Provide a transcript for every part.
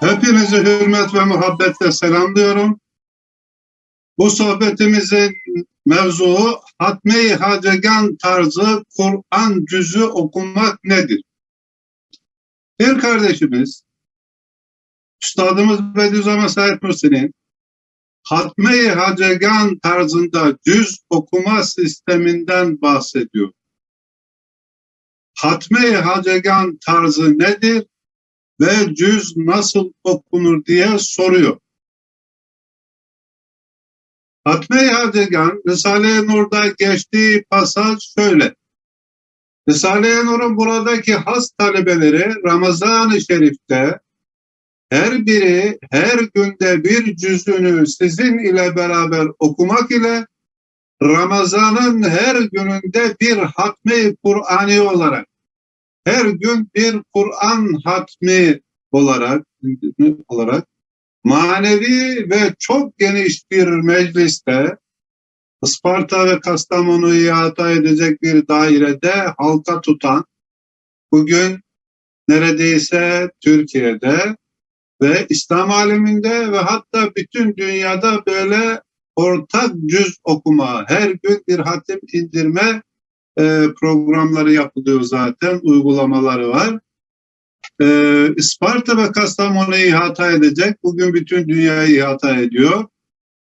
Hepinizi hürmet ve muhabbetle selamlıyorum. Bu sohbetimizin mevzuu Hatme-i Hacegan tarzı Kur'an cüzü okumak nedir? Bir kardeşimiz, Üstadımız Bediüzzaman Said Nursi'nin Hatme-i Hacegan tarzında cüz okuma sisteminden bahsediyor. Hatme-i Hacegan tarzı nedir? Ve cüz nasıl okunur diye soruyor. Hatme-i Hadegan, Risale-i Nur'da geçtiği pasaj şöyle. Risale-i Nur'un buradaki has talebeleri Ramazan-ı Şerif'te her biri her günde bir cüzünü sizin ile beraber okumak ile Ramazan'ın her gününde bir hatme-i Kur'ani olarak her gün bir Kur'an hatmi olarak olarak manevi ve çok geniş bir mecliste Isparta ve Kastamonu'yu ihata edecek bir dairede halka tutan bugün neredeyse Türkiye'de ve İslam aleminde ve hatta bütün dünyada böyle ortak cüz okuma, her gün bir hatim indirme e, programları yapılıyor zaten, uygulamaları var. E, Isparta ve Kastamonu'yu ihata edecek, bugün bütün dünyayı ihata ediyor.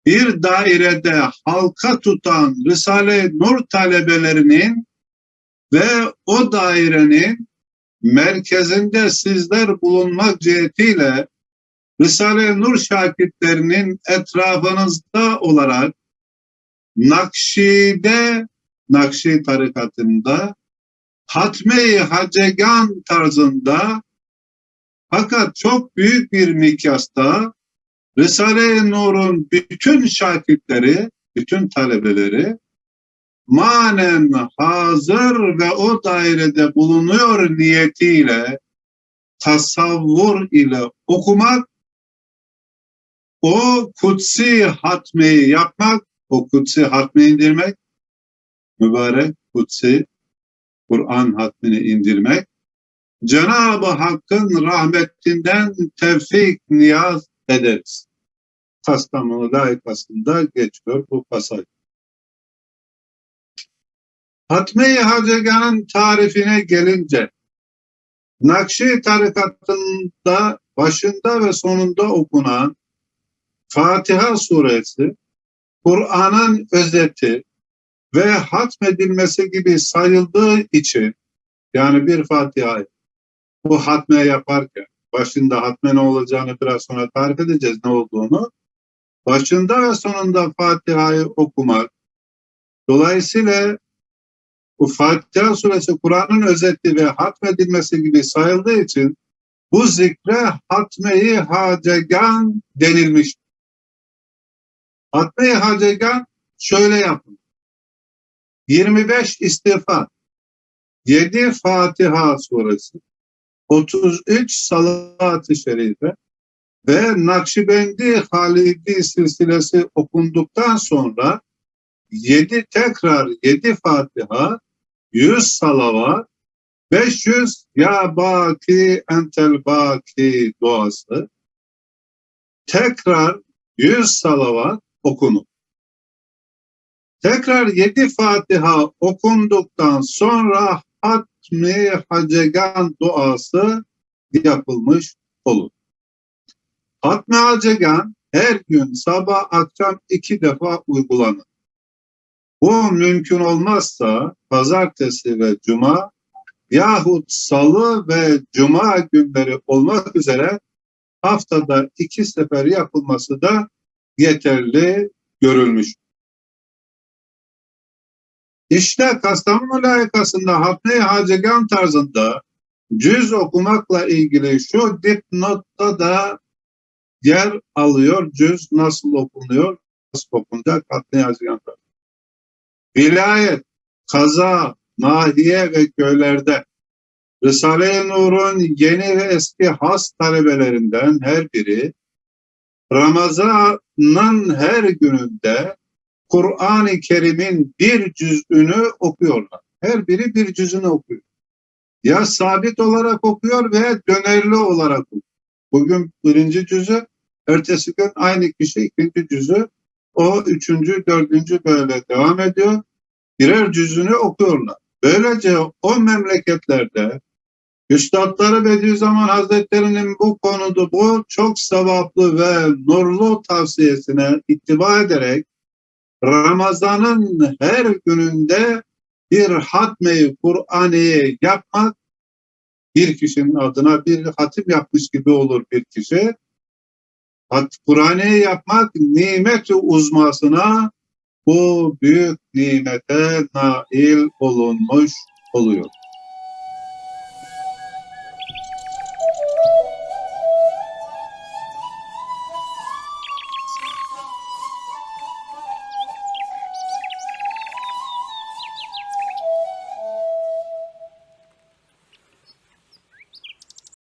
Bir dairede halka tutan Risale-i Nur talebelerinin ve o dairenin merkezinde sizler bulunmak cihetiyle Risale-i Nur şakirtlerinin etrafınızda olarak Nakşi'de Nakşi tarikatında Hatme-i Hacegan tarzında fakat çok büyük bir mikyasta Risale-i Nur'un bütün şakirtleri, bütün talebeleri manen hazır ve o dairede bulunuyor niyetiyle tasavvur ile okumak, o kutsi hatmeyi yapmak, o kutsi hatmeyi indirmek, mübarek kutsi Kur'an hatmini indirmek, Cenab-ı Hakk'ın rahmetinden tevfik niyaz ederiz. Kastamonu layıkasında geçiyor bu pasaj. Hatme-i Hacegan'ın tarifine gelince, Nakşi tarikatında başında ve sonunda okunan Fatiha suresi, Kur'an'ın özeti, ve hatmedilmesi gibi sayıldığı için yani bir Fatiha bu hatme yaparken başında hatme ne olacağını biraz sonra tarif edeceğiz ne olduğunu. Başında ve sonunda Fatiha'yı okumak. Dolayısıyla bu Fatiha suresi Kur'an'ın özeti ve hatmedilmesi gibi sayıldığı için bu zikre hatmeyi hacegan denilmiş. Hatmeyi hacegan şöyle yapın. 25 istiğfar, 7 Fatiha suresi, 33 salat-ı şerife ve Nakşibendi Halidi silsilesi okunduktan sonra 7 tekrar 7 Fatiha, 100 salavat, 500 Ya Baki Entel Baki duası, tekrar 100 salavat okunur. Tekrar yedi Fatiha okunduktan sonra Hatmi Hacegan duası yapılmış olur. Hatmi Hacegan her gün sabah akşam iki defa uygulanır. Bu mümkün olmazsa pazartesi ve cuma yahut salı ve cuma günleri olmak üzere haftada iki sefer yapılması da yeterli görülmüş. İşte Kastamonu layıkasında Hatne-i Hacegan tarzında cüz okumakla ilgili şu dipnotta da yer alıyor. Cüz nasıl okunuyor? Nasıl okunacak? Hatne-i Hacegan tarzında. Vilayet, kaza, nahiye ve köylerde Risale-i Nur'un yeni ve eski has talebelerinden her biri Ramazan'ın her gününde Kur'an-ı Kerim'in bir cüzünü okuyorlar. Her biri bir cüzünü okuyor. Ya sabit olarak okuyor veya dönerli olarak okuyor. Bugün birinci cüzü, ertesi gün aynı kişi ikinci cüzü, o üçüncü, dördüncü böyle devam ediyor. Birer cüzünü okuyorlar. Böylece o memleketlerde Üstadları Bediüzzaman Hazretleri'nin bu konuda bu çok sevaplı ve nurlu tavsiyesine ittiba ederek Ramazan'ın her gününde bir hatme-i Kur'an'ı yapmak bir kişinin adına bir hatim yapmış gibi olur bir kişi. Kur'an'ı yapmak nimet-i uzmasına bu büyük nimete nail olunmuş oluyor.